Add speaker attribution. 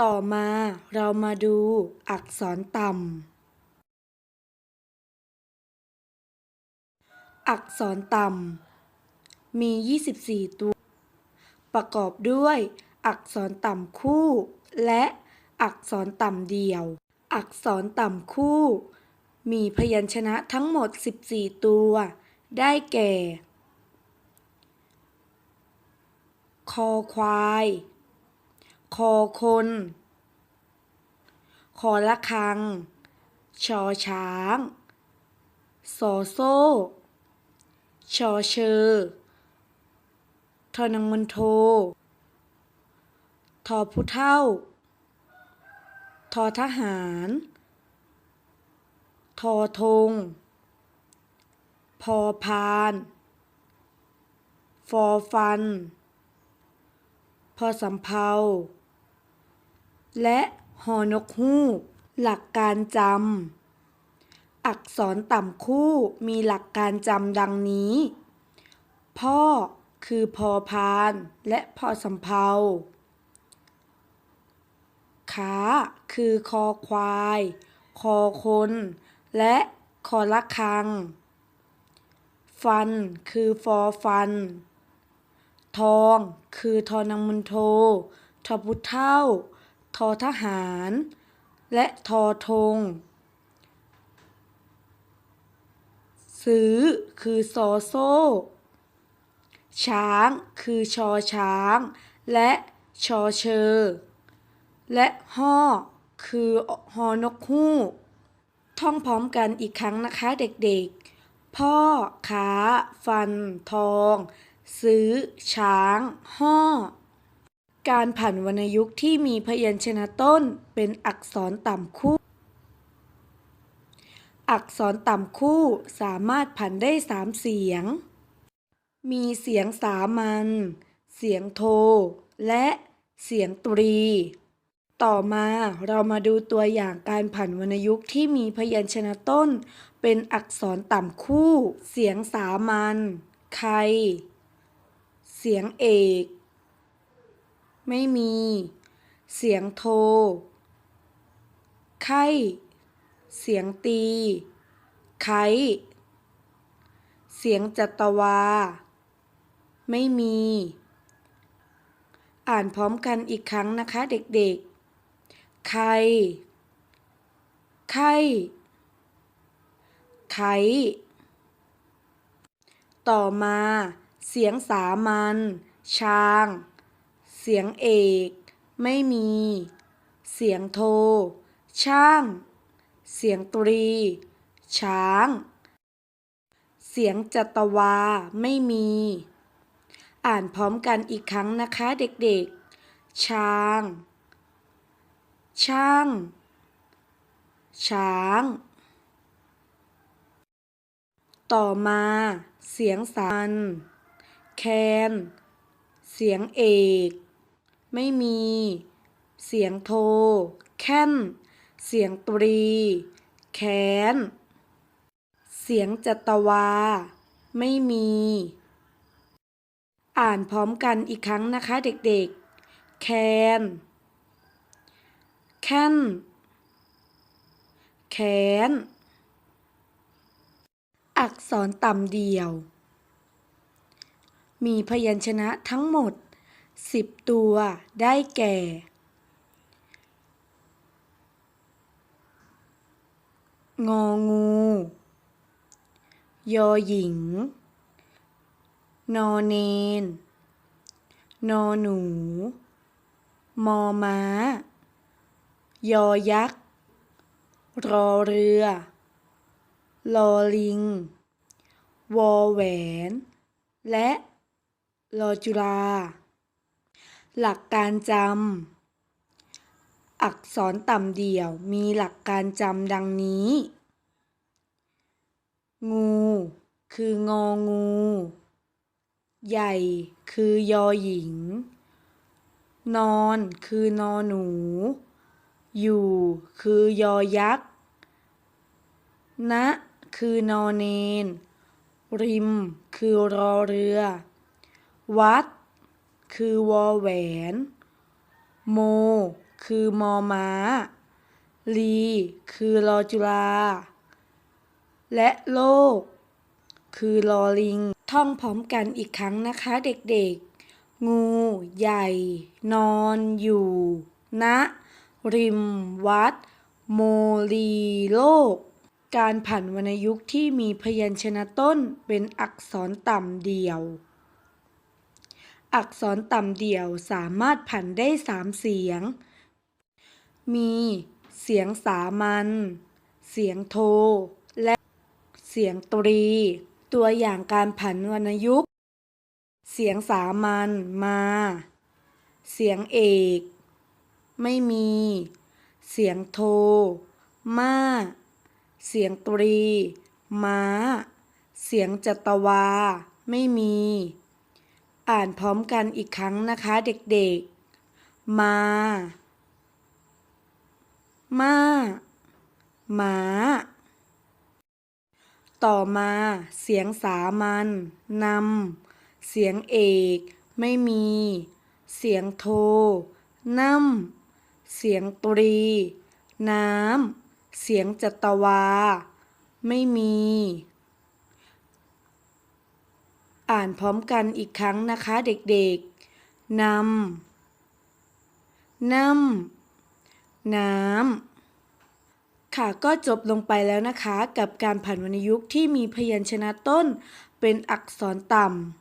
Speaker 1: ต่อมาเรามาดูอักษรต่ำ อักษรต่ำ มี 24 ตัว ประกอบด้วย อักษรต่ำคู่ และอักษรต่ำเดี่ยว อักษรต่ำคู่ มีพยัญชนะทั้งหมด 14 ตัว ได้แก่ คอควาย คอคน คอละคัง ชอช้างสอโซ่ ชอเชอทอนังมันโท ทอผู้เท่า ทอทหาร ทอธง พอพาน ฟอฟัน พอสำเภา และหอนกฮูก หลักการจำ อักษรต่ำคู่มีหลักการจำดังนี้ พ่อคือพอพานและพอสำเภาขาคือคอควาย คอคน และคอละคัง ฟันคือฟอฟัน ทองคือทอนังมุนโททอพุเท่า ทอทหาร และทอธงซื้อคือซอโซ่ ช้างคือชอช้าง และชอเชอ และห่อคือฮอนกฮูก ท่องพร้อมกันอีกครั้งนะคะเด็กๆ พ่อขาฟัน ทอง ซื้อ ช้าง ห่อ การผันวรรณยุกต์ที่มีพยัญชนะต้นเป็นอักษรต่ำคู่ อักษรต่ำคู่สามารถผันได้สามเสียง มีเสียงสามัญ เสียงโท และเสียงตรี ต่อมาเรามาดูตัวอย่างการผันวรรณยุกต์ที่มีพยัญชนะต้น เป็นอักษรต่ำคู่ เสียงสามัญ ใคร เสียงเอก ไม่มี เสียงโท ไข้ เสียงตีไคเสียงจัตวา ไม่มี อ่านพร้อมกันอีกครั้งนะคะเด็กๆใครไข้ ไขต่อมา เสียงสามัญช้าง เสียงเอก ไม่มี เสียงโท ช่าง เสียงตรี ช้าง เสียงจัตวา ไม่มี อ่านพร้อมกันอีกครั้งนะคะเด็กๆ ช้าง ช่าง ช้าง ต่อมา เสียงสัน แคน เสียงเอก ไม่มี เสียงโท แค้น เสียงตรี แค้น เสียงจัตวา ไม่มี อ่านพร้อมกันอีกครั้งนะคะเด็กๆ แคน แค้นแขนอักษรต่ำเดี่ยว มีพยัญชนะทั้งหมด 10ตัวได้แก่ งองู ยอหญิง นอเนน นอหนู มอม้า ยอยักษ์ รอเรือ ลอลิง วอแหวน และ ลอจุฬา หลักการจำ อักษรต่ำเดี่ยวมีหลักการจำดังนี้ งู คืององู ใหญ่ คือยอหญิง นอน คือนอหนู อยู่ คือยอยักษ์ณคือนอเนน ริม คือรอเรือ วัด คือวอแหวน โม คือมอม้า ลี คือรอจุฬาและโลก คือลอลิง ท่องพร้อมกันอีกครั้งนะคะเด็กๆ งู ใหญ่ นอนอยู่ณริม วัด โมลีโลก การผันวรรณยุกต์ที่มีพยัญชนะต้นเป็นอักษรต่ำเดี่ยว อักษรต่ำเดี่ยวสามารถผันได้สามเสียง มีเสียงสามัญ เสียงโท และเสียงตรี ตัวอย่างการผันวรรณยุกต์ เสียงสามัญมา เสียงเอก ไม่มี เสียงโท มา เสียงตรี ม้า เสียงจัตวา ไม่มี อ่านพร้อมกันอีกครั้งนะคะเด็กๆ มา มาหมา ต่อมาเสียงสามัญนำ เสียงเอกไม่มี เสียงโทน้ำเสียงตรี น้ำ เสียงจัตวา ไม่มี อ่านพร้อมกันอีกครั้งนะคะเด็กๆนำน้ำน้ำค่ะก็จบลงไปแล้วนะคะ กับการผันวรรณยุกต์ที่มีพยัญชนะต้นเป็นอักษรต่ำ